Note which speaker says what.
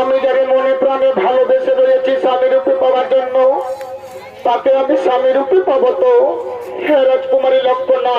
Speaker 1: আমি যারে মনে প্রাণে ভালোবেসে রয়েছি স্বামী রূপে পাওয়ার জন্য, তাকে আমি স্বামী রূপে পাবো তো। হে রাজকুমারী না